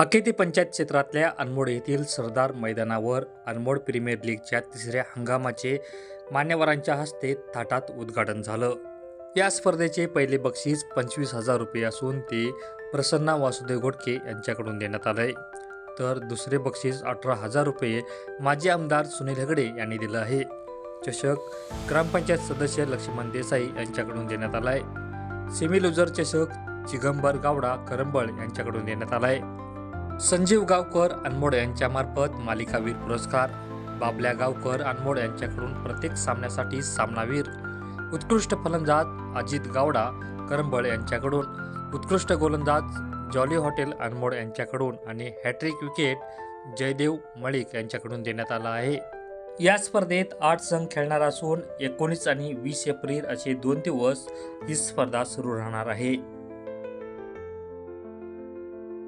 हकेती पंचायत क्षेत्रातल्या अनमोड येथील सरदार मैदानावर अनमोड प्रीमियर लीगच्या तिसऱ्या हंगामाचे मान्यवरांच्या हस्ते थाटात उद्घाटन झालं. या स्पर्धेचे पहिले बक्षीस पंचवीस हजार रुपये असून ते प्रसन्ना वासुदेव घोटके यांच्याकडून देण्यात आलंय. तर दुसरे बक्षीस अठरा हजार रुपये माजी आमदार सुनील हेगडे यांनी दिलं आहे. चषक ग्रामपंचायत सदस्य लक्ष्मण देसाई यांच्याकडून देण्यात आलाय. सेमी लुजर चषक चिगंबर गावडा करंबळ यांच्याकडून देण्यात आलाय. संजीव गावकर अनमोड यांच्यामार्फत मालिकावीर पुरस्कार. बाबल्या गावकर अनमोड यांच्याकडून प्रत्येक सामन्यासाठी सामनावीर. उत्कृष्ट फलंदाज अजित गावडा करंबळ यांच्याकडून. उत्कृष्ट गोलंदाज जॉली हॉटेल अनमोड यांच्याकडून आणि हॅट्रिक विकेट जयदेव मळिक यांच्याकडून देण्यात आला आहे. या स्पर्धेत आठ संघ खेळणार असून एकोणीस आणि वीस एप्रिल असे दोन दिवस ही स्पर्धा सुरू राहणार आहे.